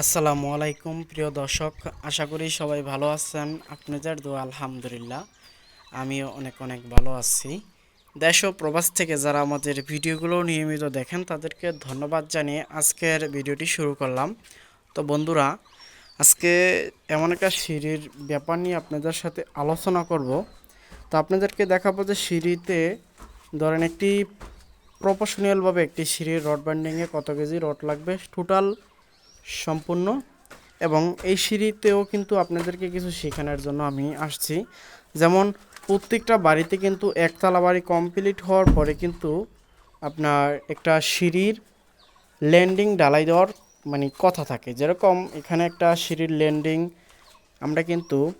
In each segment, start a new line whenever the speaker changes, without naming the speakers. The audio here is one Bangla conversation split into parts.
আসসালামু আলাইকুম, প্রিয় দর্শক। আশা করি সবাই ভালো আছেন। আপনাদের দোয়া, আলহামদুলিল্লাহ। আমিও অনেক অনেক ভালো আছি। দেশ ও প্রবাস থেকে যারা আমাদের ভিডিওগুলো নিয়মিত দেখেন, তাদেরকে ধন্যবাদ জানিয়ে আজকের ভিডিওটি শুরু করলাম। তো বন্ধুরা, আজকে এমন একটা সিঁড়ির ব্যাপার নিয়ে আপনাদের সাথে আলোচনা করব। তো আপনাদেরকে দেখাবো যে সিঁড়িতে ধরেন একটি প্রফেশনালভাবে একটি সিঁড়ির রড ব্যান্ডিংয়ে কত কেজি রড লাগবে। টোটাল সম্পূর্ণ। এবং এই সিঁড়িতেও কিন্তু আপনাদেরকে কিছু শেখানোর জন্য আমি আসছি। যেমন, প্রত্যেকটা বাড়িতে কিন্তু একতলা বাড়ি কমপ্লিট হওয়ার পরে কিন্তু আপনার একটা সিঁড়ির ল্যান্ডিং ডালাই দেওয়ার মানে কথা থাকে। যেরকম এখানে একটা সিঁড়ির ল্যান্ডিং আমরা কিন্তু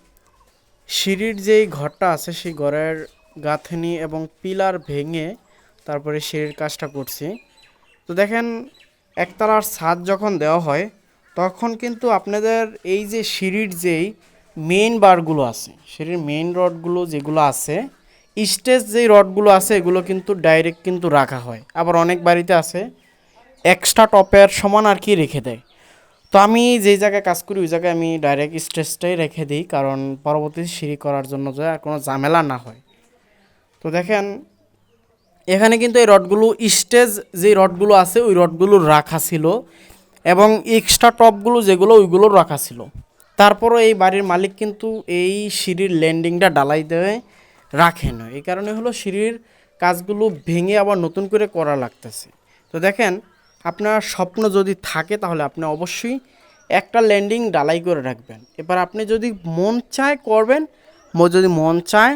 সিঁড়ির যেই ঘরটা আছে, সেই ঘরের গাঁথনি এবং পিলার ভেঙে তারপরে সিঁড়ির কাজটা করছি। তো দেখেন একতলার ছাদ যখন দেওয়া হয়, তখন কিন্তু আপনাদের এই যে সিঁড়ির যেই মেইন বারগুলো আছে, সিঁড়ির মেইন রডগুলো যেগুলো আছে, স্টেজ যেই রডগুলো আছে, এগুলো কিন্তু ডাইরেক্ট কিন্তু রাখা হয়। আবার অনেক বাড়িতে আছে এক্সট্রা টপের সমান আর কি রেখে দেয়। তো আমি যেই জায়গায় কাজ করি, ওই জায়গায় আমি ডাইরেক্ট স্টেজটাই রেখে দিই, কারণ পরবর্তী সিঁড়ি করার জন্য যে আর কোনো ঝামেলা না হয়। তো দেখেন এখানে কিন্তু এই রডগুলো স্টেজ যে রডগুলো আছে, ওই রডগুলো রাখা ছিল এবং এক্সট্রা টপগুলো যেগুলো, ওইগুলো রাখা ছিল। তারপরও এই বাড়ির মালিক কিন্তু এই সিঁড়ির ল্যান্ডিংটা ডালাই দেয় রাখে না। এই কারণে হলো সিঁড়ির কাজগুলো ভেঙে আবার নতুন করে করা লাগতেছে। তো দেখেন, আপনার স্বপ্ন যদি থাকে তাহলে আপনি অবশ্যই একটা ল্যান্ডিং ডালাই করে রাখবেন। এবার আপনি যদি মন চায় করবেন যদি মন চায়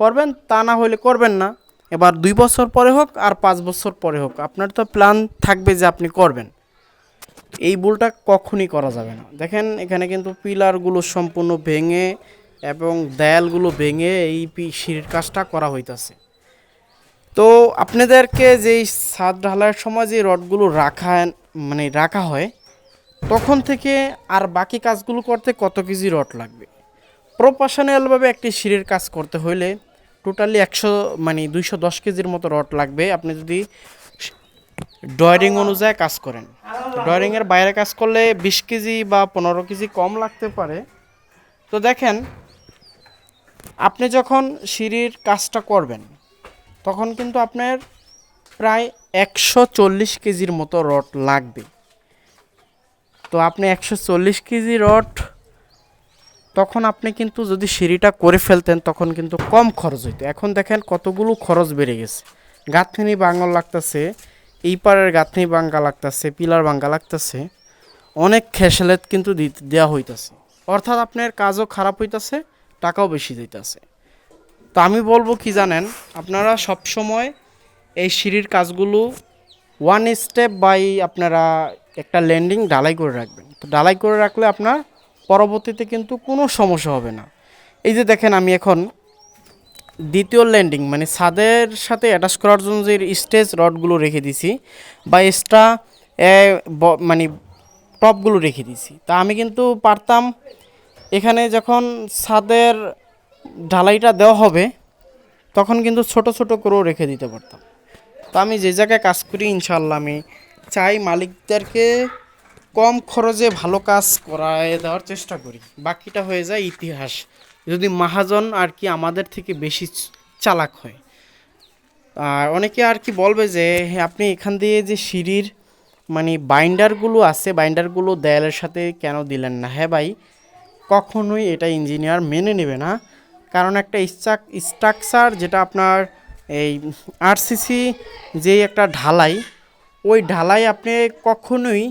করবেন, তা না হলে করবেন না। এবার দুই বছর পরে হোক আর পাঁচ বছর পরে হোক, আপনার তো প্ল্যান থাকবে যে আপনি করবেন। এই ভুলটা কখনই করা যাবে না। দেখেন, এখানে কিন্তু পিলারগুলো সম্পূর্ণ ভেঙে এবং দেয়ালগুলো ভেঙে এই পি- সিঁড়ির কাজটা করা হইতাছে। তো আপনাদেরকে যেই ছাদ ঢালাইয়ের সময় যে রডগুলো রাখা মানে রাখা হয়, তখন থেকে আর বাকি কাজগুলো করতে কত কেজি রড লাগবে? প্রফেশনালভাবে একটি সিঁড়ির কাজ করতে হলে টোটালি একশো মানে দুইশো দশ কেজির মতো রড লাগবে। আপনি যদি ড্রয়িং অনুযায়ী কাজ করেন। ড্রয়িংয়ের বাইরে কাজ করলে বিশ কেজি বা পনেরো কেজি কম লাগতে পারে। তো দেখেন, আপনি যখন সিঁড়ির কাজটা করবেন, তখন কিন্তু আপনার প্রায় একশো চল্লিশ কেজির মতো রড লাগবে। তো আপনি একশো চল্লিশ কেজি রড তখন আপনি কিন্তু যদি সিঁড়িটা করে ফেলতেন, তখন কিন্তু কম খরচ হইতো। এখন দেখেন কতগুলো খরচ বেড়ে গেছে। গাঁথনি বাঙ্গল লাগতেছে, এই পারের গাঁথনি বাঙ্গা লাগতেছে, পিলার বাঙ্গা লাগতেছে, অনেক খেসালেত কিন্তু দেওয়া হইতাছে। অর্থাৎ আপনার কাজও খারাপ হইতাছে, টাকাও বেশি দিতেছে। তো আমি বলব কি জানেন, আপনারা সব সময় এই সিঁড়ির কাজগুলো ওয়ান স্টেপ বাই আপনারা একটা ল্যান্ডিং ঢালাই করে রাখবেন। তো ঢালাই করে রাখলে আপনার পরবর্তীতে কিন্তু কোনো সমস্যা হবে না। এই যে দেখেন আমি এখন দ্বিতীয় ল্যান্ডিং মানে ছাদের সাথে অ্যাটাচ করার জন্য যে স্টেজ রডগুলো রেখে দিছি বা এক্সট্রা মানে টপগুলো রেখে দিছি। তা আমি কিন্তু পারতাম এখানে যখন ছাদের ঢালাইটা দেওয়া হবে, তখন কিন্তু ছোট ছোট করেও রেখে দিতে পারতাম। তো আমি যে জায়গায় কাজ করি ইনশাল্লাহ আমি চাই মালিকদেরকে কম খরচে ভালো কাজ করায় দেওয়ার চেষ্টা করি। বাকিটা হয়ে যায় ইতিহাস। যদি মহাজন আর কি আমাদের থেকে বেশি চালাক হয়। আর অনেকে আর কি বলবে যে আপনি এখান দিয়ে যে সিঁড়ির মানে বাইন্ডারগুলো আছে, বাইন্ডারগুলো দেয়ালের সাথে কেন দিলেন না? হ্যাঁ ভাই, কখনোই এটা ইঞ্জিনিয়ার মেনে নেবে না। কারণ একটা স্ট্রাক স্ট্রাকচার যেটা আপনার এই আরসিসি যে একটা ঢালাই, ওই ঢালাই আপনি কখনোই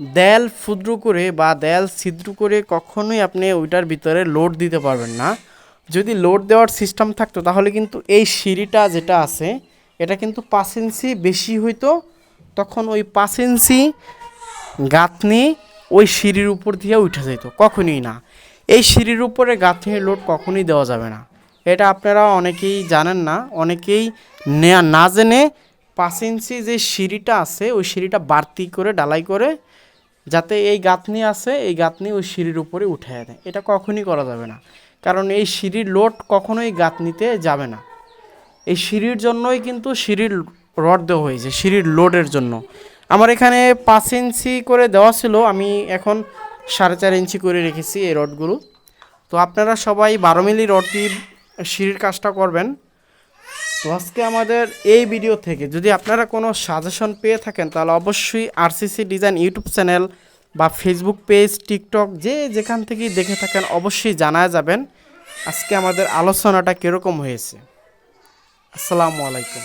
দেয়াল ক্ষুদ্র করে বা দেয়াল ছিদ্র করে কখনোই আপনি ওইটার ভিতরে লোড দিতে পারবেন না। যদি লোড দেওয়ার সিস্টেম থাকতো, তাহলে কিন্তু এই সিঁড়িটা যেটা আছে, এটা কিন্তু পাঁচ ইঞ্চি বেশি হইতো। তখন ওই পাঁচ ইঞ্চি গাঁথনি ওই সিঁড়ির উপর দিয়ে উঠে যেত, কখনোই না। এই সিঁড়ির উপরে গাঁথনির লোড কখনোই দেওয়া যাবে না। এটা আপনারা অনেকেই জানেন না, অনেকেই না জেনে পাঁচ ইঞ্চি যে সিঁড়িটা আছে, ওই সিঁড়িটা বাড়তি করে ডালাই করে যাতে এই গাঁথনি আছে, এই গাঁথনি ওই সিঁড়ির উপরে উঠে দেয়। এটা কখনই করা যাবে না। কারণ এই সিঁড়ির লোড কখনোই গাঁথনিতে যাবে না। এই সিঁড়ির জন্যই কিন্তু সিঁড়ির রড দেওয়া হয়েছে, সিঁড়ির লোডের জন্য। আমার এখানে পাঁচ ইঞ্চি করে দেওয়া ছিল, আমি এখন সাড়ে চার ইঞ্চি করে রেখেছি এই রডগুলো। তো আপনারা সবাই বারো মিলি রড দিয়ে সিঁড়ির কাজটা করবেন। তো আজকে আমাদের এই ভিডিও থেকে যদি আপনারা কোনো সাজেশন পেয়ে থাকেন, তাহলে অবশ্যই আরসিসি ডিজাইন ইউটিউব চ্যানেল বা ফেসবুক পেজ টিকটক যে যেখান থেকেই দেখে থাকেন, অবশ্যই জানা যাবেন আজকে আমাদের আলোচনাটা কীরকম হয়েছে। আসসালামু আলাইকুম।